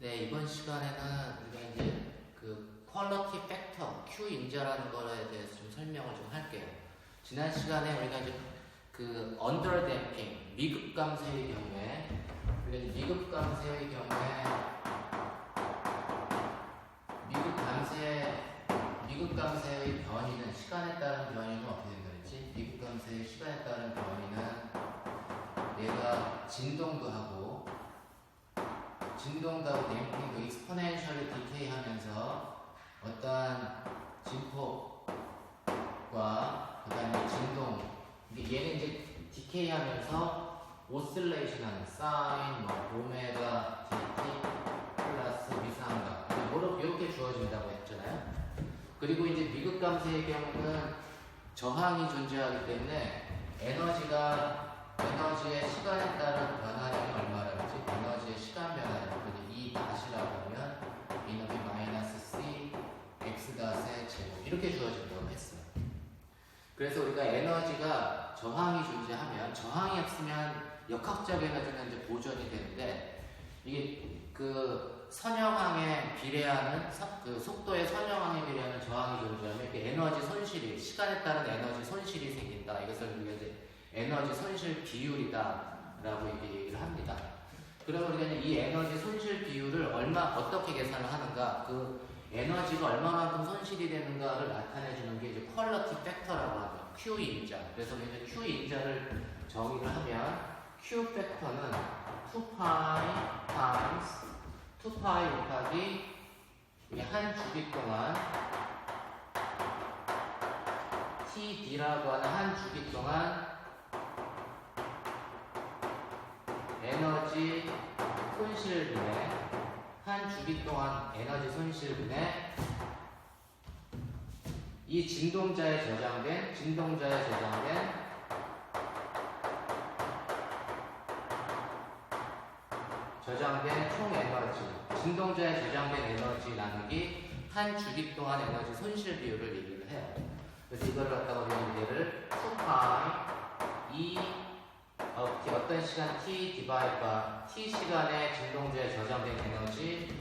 네, 이번 시간에는 우리가 이제 그 퀄러티 팩터, Q 인자라는 거에 대해서 좀 설명을 좀 할게요. 지난 시간에 우리가 이제 그 언더 댐핑, 미급 감쇄의 경우에 미급 감쇄의 경우에 미급 감쇄 미급 감쇄의 변이는 시간에 따른 변이는 어떻게 된다 그랬지? 미급 감쇄의 시간에 따른 변이는 얘가 진동도 하고 하고 댐핑도 익스포넨셜리 디케이 하면서 어떠한 진폭과 그 다음에 진동 이게 얘는 이제 디케이 하면서 오실레이션 하는 사인 뭐 오메가 dt 플러스 미상각 뭐 이렇게 주어진다고 했잖아요 그리고 이제 미급 감쇄의 경우는 저항이 존재하기 때문에 에너지가 에너지의 시간에 따른 변화량이 했지? 에너지의 시간 변화량 그래서 E 다시라고 하면 이놈이 마이너스 C X 닷의 제곱 이렇게 주어진다고 했어요. 그래서 우리가 에너지가 저항이 존재하면 저항이 없으면 역학적 에너지는 이제 보존이 되는데 이게 그 선형항에 비례하는 서- 그 속도의 선형항에 비례하는 저항이 존재하면 이렇게 에너지 손실이 시간에 따른 에너지 손실이 생긴다. 이것을 우리가 이제 에너지 손실 비율이다라고 얘기를 합니다. 우리가 이제 이 에너지 손실 비율을 얼마 어떻게 계산을 하는가? 그 에너지가 얼마만큼 손실이 되는가를 나타내 주는 게 이제 퀄러티 팩터라고 하죠. Q 인자. 그래서 이제 Q 인자를 정의를 하면 Q 팩터는 2파이 타임스 2파이 곱하기 한 주기 동안 TD라고 하는 한 주기 동안 에너지 손실분의 한 주기 동안 에너지 손실분의 이 진동자에 저장된 진동자에 저장된 저장된 총 에너지 진동자에 저장된 에너지 나누기 한 주기 동안 에너지 손실 비율을 얘기를 해요. 그래서 이걸 갖다가 우리는 얘를 2파이 이 어, 어떤 시간 t 디바이 바 t 시간에 진동제에 저장된 에너지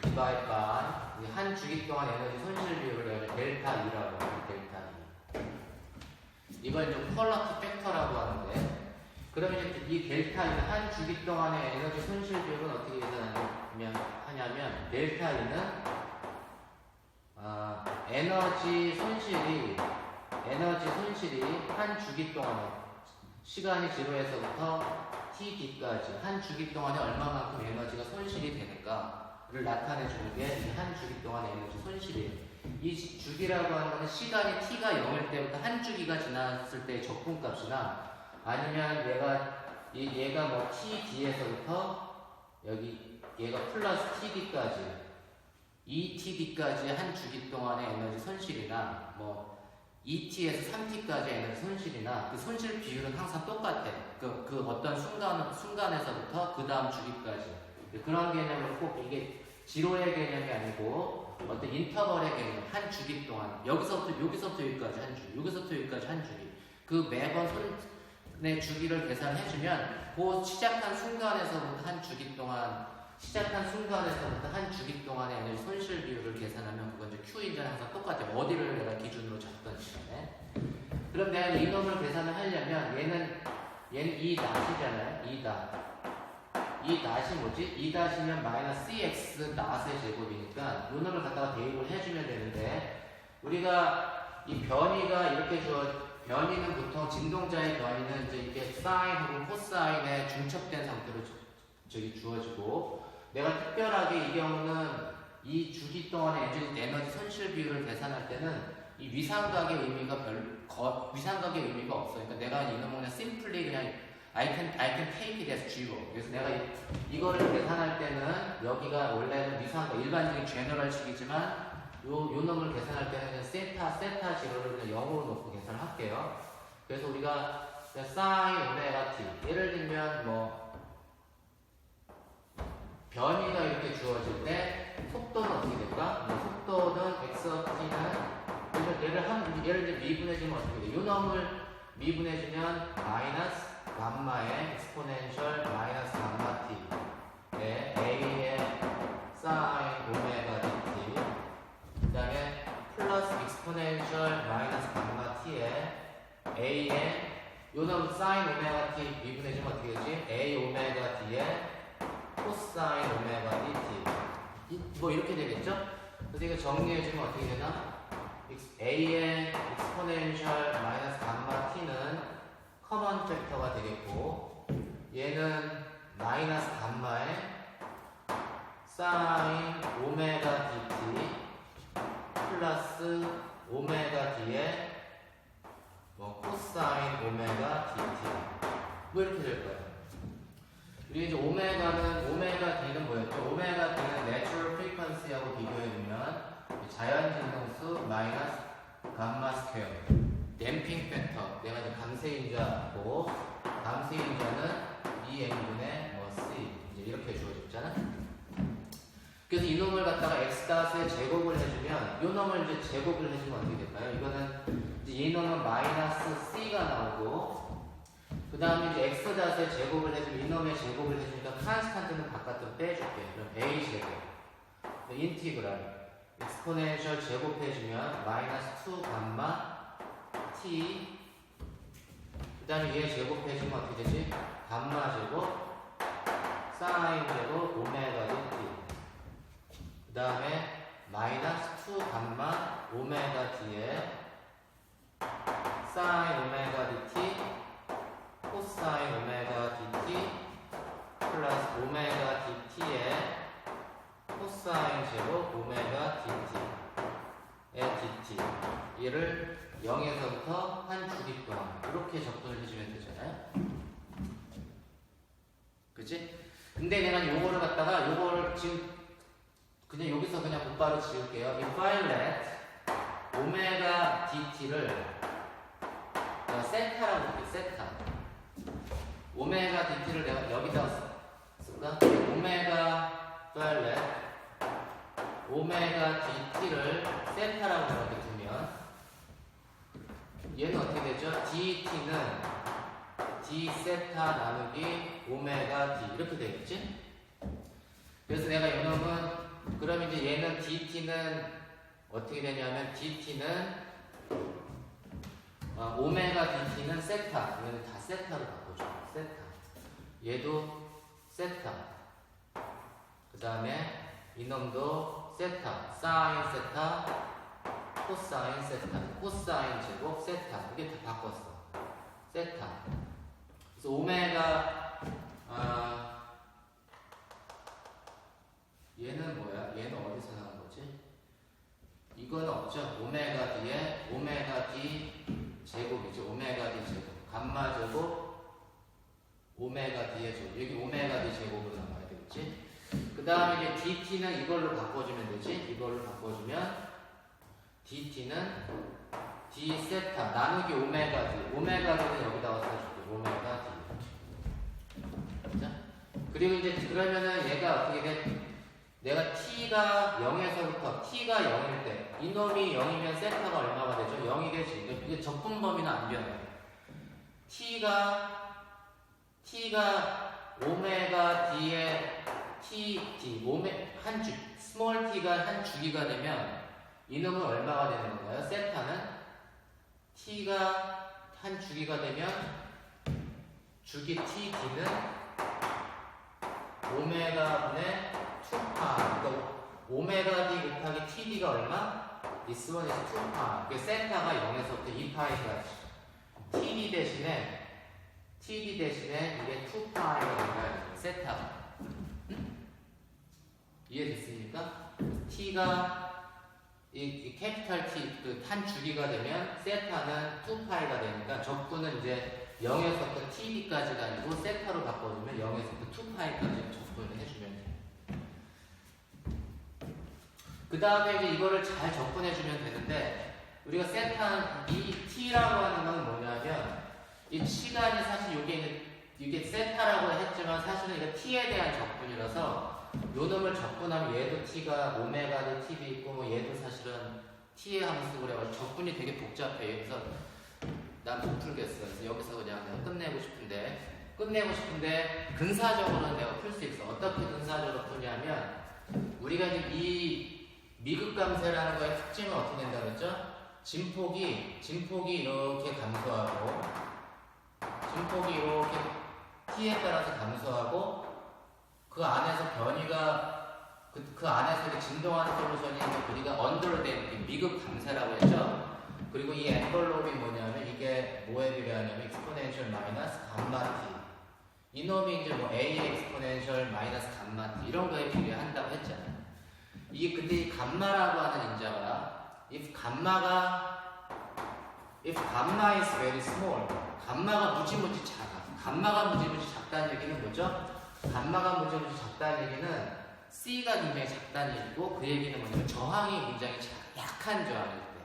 디바이 바한 주기 동안 에너지 손실 비율을 델타 2라고 해요. 델타 2. 이걸 이제 퀄러티 팩터라고 하는데 그러면 이제 이 델타 2는 한 주기 동안의 에너지 손실 비율은 어떻게 계산하냐면 하냐면 델타 2는 아, 에너지 손실이 에너지 손실이 한 주기 동안에 시간이 0에서부터 td까지 한 주기 동안에 얼마만큼 에너지가 손실이 되는가를 나타내 주는 게한 주기 동안의 에너지 손실이에요. 이 시- 주기라고 하는 것은 시간이 t가 0일 때부터 한 주기가 지났을 때의 적분값이나 아니면 얘가 이- 얘가 뭐 td에서부터 여기 얘가 플러스 td까지 2td까지 한 주기 동안의 에너지 손실이나 뭐 2t에서 3t까지 에너지 손실이나 그 손실 비율은 항상 똑같아. 그, 그 어떤 순간, 순간에서부터 그 다음 주기까지. 그런 개념으로 꼭 이게 지로의 개념이 아니고 어떤 인터벌의 개념, 한 주기 동안. 여기서부터, 여기서부터 여기까지 한 주기, 여기서부터 여기까지 한 주기. 그 매번 손의 주기를 계산해주면 그 시작한 순간에서부터 한 주기 동안 시작한 순간에서부터 한 주기 동안의 에너지 손실 비율을 계산하면 그건 이제 Q인자는 항상 똑같아요. 어디를 내가 기준으로 잡던 시간에. 그럼 내가 이놈을 계산을 하려면 얘는 얘는 이 낫이잖아요. 이 낫. 이 낫이 뭐지? 이 낫이면 마이너스 CX 낫의 제곱이니까 이 놈을 갖다가 대입을 해주면 되는데 우리가 이 변이가 이렇게 주어 변이는 보통 진동자의 변이는 이제 이렇게 사인 혹은 코사인에 중첩된 상태로 주- 저기 주어지고 내가 특별하게 이 경우는 이 주기 동안의 에너지, 에너지 손실 비율을 계산할 때는 이 위상각의 의미가 별 거, 위상각의 의미가 없어. 그러니까 내가 이놈을 그냥 simply 그냥 I can I can take it as zero. 그래서 내가 이, 이거를 계산할 때는 여기가 원래는 위상각 일반적인 제너럴식이지만 요, 요 놈을 계산할 때는 세타 세타 제로를 그냥 0으로 놓고 계산을 할게요. 그래서 우리가 sin 오메가 t 예를 들면 뭐 변이가 이렇게 주어질 때 속도는 어떻게 될까? 뭐 속도는 xθ는 그래서 얘를 한 예를 이제 미분해주면 어떻게 돼? 요 놈을 미분해주면 마이너스 감마의 엑스포넨셜 마이너스 감마 t 네, a의 사인 오메가 dt 그 다음에 플러스 엑스포넨셜 마이너스 감마 t의 a의 요놈 사인 오메가 t 미분해주면 어떻게 되지? a 오메가 t의 코사인 오메가 dt 이- 뭐 이렇게 되겠죠? 그래서 이거 정리해주면 어떻게 되나? A의 exponential 마이너스 감마 t는 커먼 팩터가 되겠고 얘는 마이너스 감마의 사인 오메가 dt 플러스 오메가 d의 뭐 코사인 오메가 dt 뭐 이렇게 될 거예요. 우리 이제 오메가는 오메가 d는 뭐였죠? 오메가 d는 내추럴 프리퀀시하고 비교해보면 자연 진동수 마이너스 감마 스퀘어 댐핑 팩터 내가 이제 감세인자고 감세인자는 2n분의 뭐 c 이제 이렇게 주어졌잖아. 그래서 이 놈을 갖다가 x 다스에 제곱을 해주면 이 놈을 이제 제곱을 해주면 어떻게 될까요? 이거는 이제 이 놈은 마이너스 c가 나오고 그 다음에 이제 x 다스에 제곱을 해주면 이 놈의 제곱을 해주니까 칸스탄트는 바깥으로 빼줄게. 그럼 a 제곱. 인티그랄. 익스포넨셜 제곱해주면 마이너스 2 감마 t. 그 다음에 얘 제곱해주면 어떻게 되지? 감마 제곱 사인 제곱 오메가 dt 그 다음에 마이너스 2 감마 오메가 d에 사인 오메가 dt 코사인 오메가 dt 플러스 오메가 dt에 코사인 제곱 오메가 dt의 dt 얘를 0에서부터 한 주기 동안 이렇게 접근을 해주면 되잖아요. 그치? 근데 내가 요거를 갖다가 요거를 지금 그냥 여기서 그냥 곧바로 지울게요. 이 파일렛 오메가 dt를 내가 세타라고 볼게 세타. 오메가 dt를 내가 여기다 쓸까? 오메가 파일렛 오메가 dt를 세타라고 이렇게 두면 얘는 어떻게 되죠? dt는 d 세타 나누기 오메가 d 이렇게 되겠지? 그래서 내가 이놈은 그럼 이제 얘는 dt는 어떻게 되냐면 dt는 어, 오메가 dt는 세타 얘는 다 세타로 얘도 세타 그 다음에 이놈도 세타 사인 세타 코사인 세타 코사인 제곱 세타 이게 다 바꿨어 세타 그래서 오메가 아 얘는 뭐야? 얘는 어디서 나온 거지? 이건 없죠. 오메가 d에 오메가 d 제곱이죠. 오메가 d 제곱. 감마 제곱 오메가 제곱. 여기 오메가 d 제곱으로 나와야 되겠지? 그 다음에 이제 dt는 이걸로 바꿔주면 되지? 이걸로 바꿔주면 dt는 d 세타 나누기 오메가 d. 오메가 d는 여기다가 써줄게. 오메가 d. 자, 그리고 이제 그러면은 얘가 어떻게 돼? 내가 t가 0에서부터 t가 0일 때 이놈이 0이면 세타가 얼마가 되죠? 0이 되지. 이게 적분 범위는 안 변해. t가 t가 오메가 d의 t d 오메 한 주, 스몰 t가 한 주기가 되면 이놈은 얼마가 되는 건가요? 세타는 t가 한 주기가 되면 주기 t d는 오메가 분의 2파 그러니까 오메가 d 곱하기 td가 얼마? This one is 2파 그 세타가 0에서부터 2파이가 td 대신에 td 대신에 이게 2파이가 된다 세타가 응? 이해됐습니까? t가 이, 이 캐피탈 T 그한 주기가 되면 세타는 2파이가 되니까 적분은 이제 0에서부터 td까지가 아니고 세타로 바꿔주면 0에서부터 2파이까지 접근을 해주면 돼요. 그 다음에 이제 이거를 잘 접근해주면 되는데 우리가 세타는 이 t라고 하는 건 뭐냐면 이 시간이 사실 이제 이게 세타라고 했지만 사실은 이거 t에 대한 접근이라서 요 놈을 접근하면 얘도 t가 오메가도 t도 있고 뭐 얘도 사실은 t의 함수 그래가지고 접근이 되게 복잡해요. 그래서 난 못 풀겠어. 그래서 여기서 그냥 내가 끝내고 싶은데 끝내고 싶은데 근사적으로는 내가 풀 수 있어. 어떻게 근사적으로 푸냐면 우리가 이제 이 미극 감세라는 거의 특징은 어떻게 된다 그랬죠? 진폭이 진폭이 이렇게 감소하고 진폭이 이렇게 t에 따라서 감소하고 그 안에서 변이가 그, 그 안에서 이렇게 진동하는 솔루션이 우리가 언더댐핑 미급 감쇄라고 했죠. 그리고 이 엠벌롭이 뭐냐면 이게 뭐에 비례하냐면 익스포넨셜 마이너스 감마 t 이놈이 이제 뭐 a 익스포넨셜 마이너스 감마 t 이런 거에 비례한다고 했잖아요. 이게 근데 이 감마라고 하는 인자가 if 감마가 if 감마 is very small 감마가 무지무지 작아 감마가 무지무지 작다는 얘기는 뭐죠? 감마가 무지무지 작다는 얘기는 C가 굉장히 작다는 얘기고 그 얘기는 뭐냐면 저항이 굉장히 작- 약한 저항일 때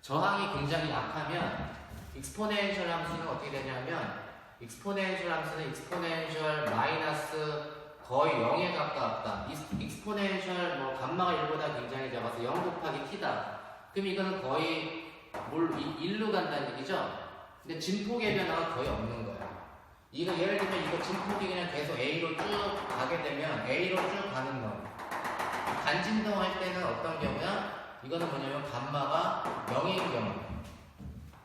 저항이 굉장히 약하면 익스포넨셜 함수는 어떻게 되냐면 익스포넨셜 함수는 익스포넨셜 마이너스 거의 0에 가깝다. 익스- 익스포넨셜 뭐 감마가 1보다 굉장히 작아서 0 곱하기 t다. 그럼 이거는 거의 뭘 1로 간다는 얘기죠. 근데 진폭의 변화가 거의 없는 거야. 이거 예를 들면 이거 진폭이 그냥 계속 A로 쭉 가게 되면 A로 쭉 가는 놈. 단진동 할 때는 어떤 경우야? 이거는 뭐냐면 감마가 0인 경우.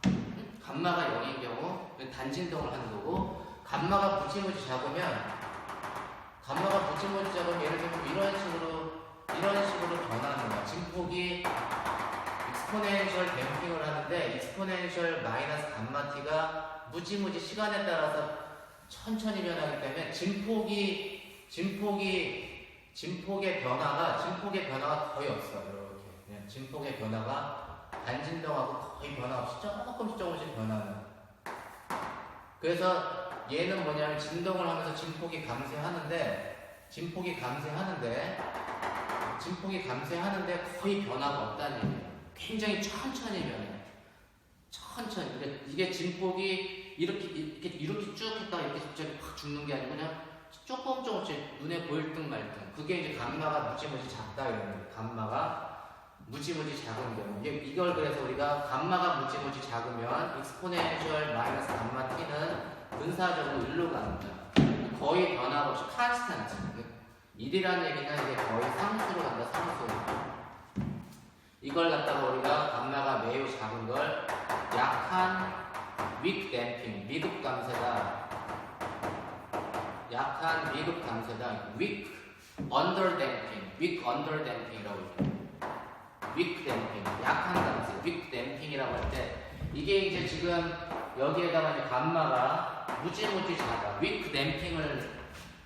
음? 감마가 0인 경우 단진동을 하는 거고 감마가 무지무지 작으면 감마가 무지무지 작으면 예를 들면 이런 식으로 이런 식으로 변하는 거야. 진폭이 익스포넨셜 댐핑을 하는데 익스포넨셜 마이너스 감마 t가 무지무지 시간에 따라서 천천히 변하기 때문에 진폭이 진폭이 진폭의 변화가 진폭의 변화가 거의 없어. 이렇게. 그냥 진폭의 변화가 반진동하고 거의 변화 없이 조금씩 조금씩 변하는. 그래서 얘는 뭐냐면 진동을 하면서 진폭이 감쇄하는데 진폭이 감쇄하는데 진폭이 감쇄하는데 거의 변화가 없다는 얘기예요 굉장히 천천히 변해 천천히 그러니까 이게 진폭이 이렇게 이렇게 이렇게 쭉 했다가 이렇게 갑자기 확 죽는 게 아니고 그냥 조금 조금씩 눈에 보일 듯 말 듯. 그게 이제 감마가 무지무지 작다 이런 거예요. 감마가 무지무지 작은 경우. 이걸 그래서 우리가 감마가 무지무지 작으면 익스포넨셜 마이너스 감마 t는 분사적으로 1로 갑니다. 거의 변화 없이 컨스탄트. 1이라는 얘기는 이게 거의 상수로 간다, 상수. 이걸 갖다가 우리가 감마가 매우 작은 걸 약한 weak damping, 미급 감쇄다. 약한 미급 weak under damping, weak under damping이라고 해요. weak damping, 약한 감쇄, weak damping이라고 할 때 이게 이제 지금 여기에다가 이제 감마가 무지무지 작아. weak damping을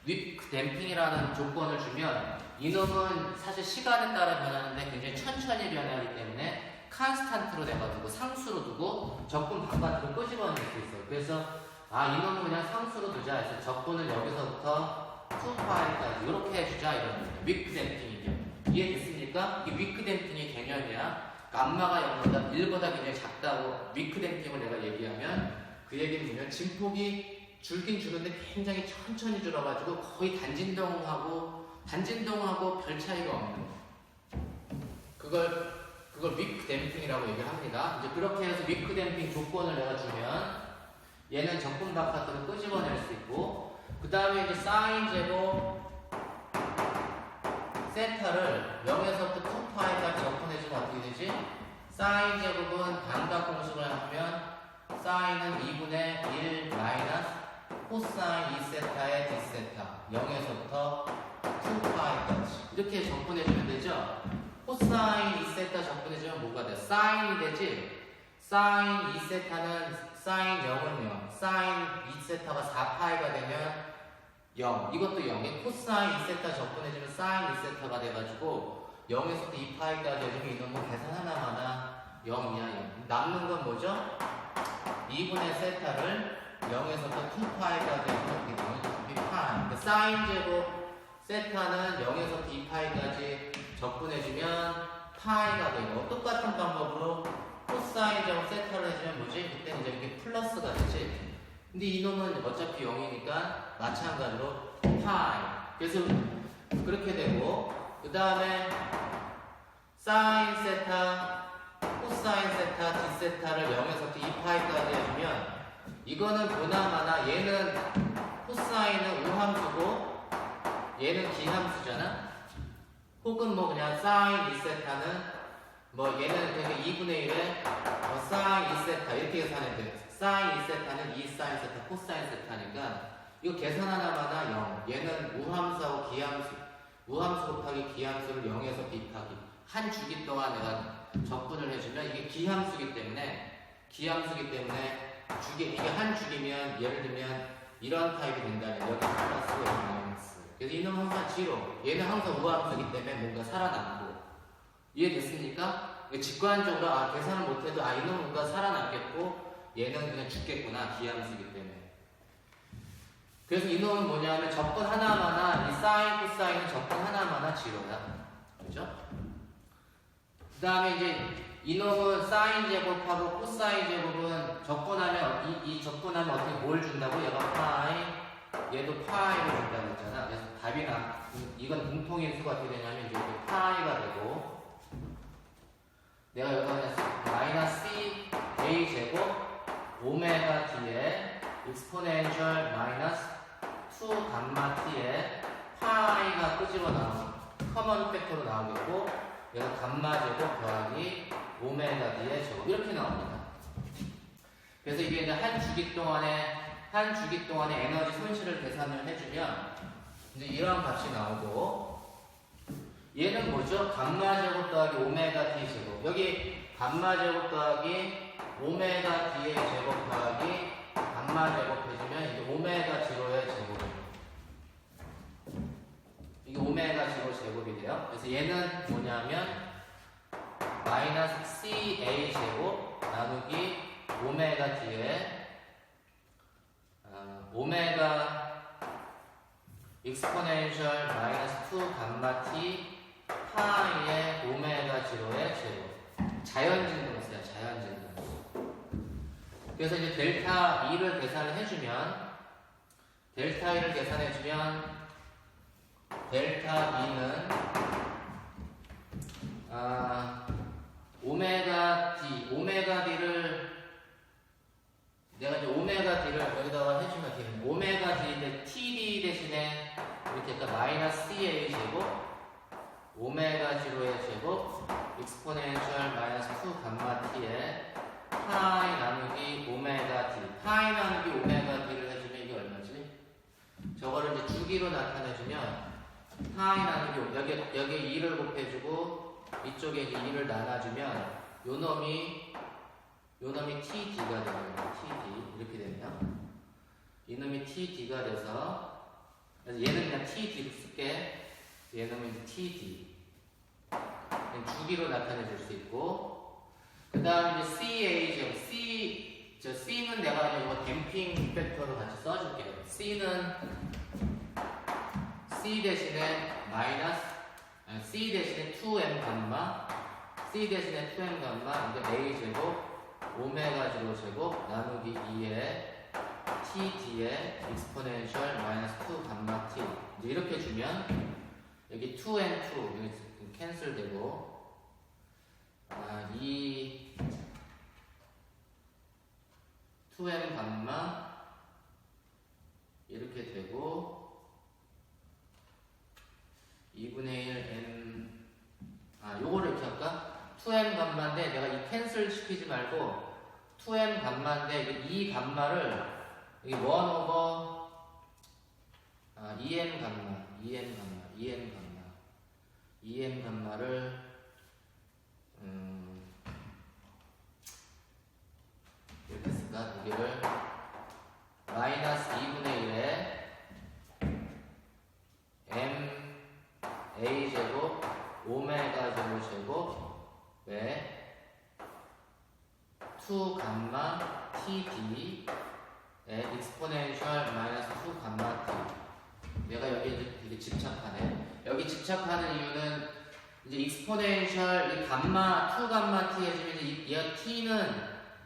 weak damping이라는 조건을 주면 이놈은 사실 시간에 따라 변하는데 굉장히 천천히 변하기 때문에 컨스탄트로 돼가지고 상수로 두고 적분 바깥으로 끄집어낼 수 있어요. 그래서 아 이놈은 그냥 상수로 두자 해서 적분을 여기서부터 2파이까지 이렇게 해주자 이런 거예요. 위크 댐핑이죠. 이해됐습니까? 이 위크 댐핑의 개념이야. 감마가 0보다 1보다 굉장히 작다고 위크 댐핑을 내가 얘기하면 그 얘기는 뭐냐면 진폭이 줄긴 주는데 굉장히 천천히 줄어가지고 거의 단진동하고 단진동하고 별 차이가 없는. 그걸 그걸 위크 댐핑이라고 얘기를 합니다. 이제 그렇게 해서 위크 댐핑 조건을 내가 주면 얘는 적분 바깥으로 끄집어낼 수 있고 그 다음에 이제 사인 제곱 세타를 0에서부터 2파이까지 적분해주면 어떻게 되지? 사인 제곱은 반각 공식을 하면 사인은 2분의 1 마이너스 코사인 2세타의 d세타 0에서부터 2파이까지 이렇게 적분해주면 되죠? 코사인 2세타 적분해주면 뭐가 돼? 사인이 되지? 사인 2세타는 사인 0은 0, 사인 2세타가 4파이가 되면 0, 이것도 0에 코사인 2세타 적분해주면 사인 2세타가 돼가지고 0에서부터 2파이까지 해주면 이놈은 계산 하나마다 0이야 0 남는 건 뭐죠? 2분의 세타를 0에서부터 2파이까지 해주면 이게 뭐죠? 2파이 그러니까 사인 제곱 세타는 0에서부터 2파이까지 적분해주면 파이가 되고 똑같은 방법으로 코사인 제곱 세타를 해주면 뭐지? 그때는 이제 이게 플러스가 되지 근데 이놈은 어차피 0이니까 마찬가지로 파이 그래서 그렇게 되고 그 다음에 사인 세타 코사인 세타 디세타를 0에서 2파이까지 해주면 이거는 보나마나 얘는 코사인은 우함수고 얘는 기함수잖아. 혹은 뭐 그냥 사인 2세타는 뭐 얘는 그러니까 2분의 1에 뭐 사인 2세타 이렇게 계산해도 돼요. 사인 2세타는 2 사인 세타 코사인 세타니까 이거 계산 하나마다 0. 얘는 우함수하고 기함수. 우함수 곱하기 기함수를 0에서 비하기. 한 주기 동안 내가 적분을 해주면 이게 기함수기 때문에 기함수기 때문에 주기 이게 한 주기면 예를 들면 이런 타입이 된다면 여기 플러스 마이너스 그래서 이놈 항상 지로 얘는 항상 우함수기 때문에 뭔가 살아남고 이해됐습니까? 직관적으로 아 계산을 못해도 아 이놈은 뭔가 살아남겠고 얘는 그냥 죽겠구나 기함수기 때문에 그래서 이놈은 뭐냐면 접근 하나마나 이 사인 코사인은 접근 하나마나 지로야 그죠? 그 다음에 이제 이놈은 사인 제곱하고 코사인 제곱은 접근하면 이, 이 접근하면 어떻게 뭘 준다고? 얘가 파이 얘도 파이를 준다고 했잖아. 그래서 답이 나 이건 공통인수가 어떻게 되냐면 이제 파이가 되고 내가 여기다 그냥 쓰- 마이너스 C A 제곱 오메가 T에 익스포넨셜 마이너스 2 감마 T에 파이가 끄집어 나오고 커먼 팩터로 나오겠고 얘가 감마 제곱 더하기 오메가 D의 제곱. 이렇게 나옵니다. 그래서 이게 이제 한 주기 동안에 한 주기 동안에 에너지 손실을 계산을 해주면 이제 이러한 값이 나오고 얘는 뭐죠? 감마 제곱 더하기 오메가 D 제곱 여기 감마 제곱 더하기 오메가 D의 제곱 더하기 감마 제곱 해주면 이게 오메가 제로의 제곱이에요. 이게 오메가 제로 제곱이 돼요. 그래서 얘는 뭐냐면 마이너스 CA 제곱 나누기 오메가 D의 어, 오메가 익스포넨셜 마이너스 2 감마 T 파이의 오메가 제로의 제곱 자연진동수야 자연진동수 그래서 이제 델타 2를 계산을 해주면 델타 2를 계산해주면 델타 2는 아, 오메가 D 오메가 D를 내가 이제 오메가 D를 여기다가 해주면 되는 오메가 D인데 TD 대신에 이렇게 약간 마이너스 CA 제곱 오메가 제로의 제곱 익스포넨셜 마이너스 2 감마 t에 파이 나누기 오메가 d 파이 나누기 오메가 d를 해주면 이게 얼마지? 저거를 이제 주기로 나타내주면 파이 나누기 오- 여기 여기 2를 곱해주고 이쪽에 이제 2를 나눠주면 요 놈이 요 놈이 td가 되는 거예요 td 이렇게 되면 이 놈이 td가 돼서 그래서 얘는 그냥 td로 쓸게. 이제 td 주기로 나타내 줄 수 있고. 그 다음 이제 CA C 저 C는 내가 이거 댐핑 팩터로 같이 써줄게요 C는 C 대신에 마이너스 C 대신에 2m 감마 C 대신에 2m 감마 이게 A 제곱 오메가 제로 제곱 나누기 2에 TD에 익스포넨셜 마이너스 2 감마 T 이제 이렇게 주면 여기 2n2 여기 캔슬 되고 아, 이 2n 감마 이렇게 되고 2분의 1 n 아 요거를 이렇게 할까? 2n 감마인데 내가 이 캔슬 시키지 말고 2n 감마인데 이- 이 감마를 여기 1 오버 아 2n 감마 2n 감마 2n 감마 2n 감마를 음, 이렇게 쓸까? 여기를 마이너스 2분의 1에 m a 제곱 오메가 제곱 제곱 왜 2 감마 td 의 익스포넨셜 마이너스 2 감마 t 내가 여기 이제 되게 집착하네. 여기 집착하는 이유는 이제 익스포넨셜 이 감마 2 감마 t 해주면 이제 이, 이 t는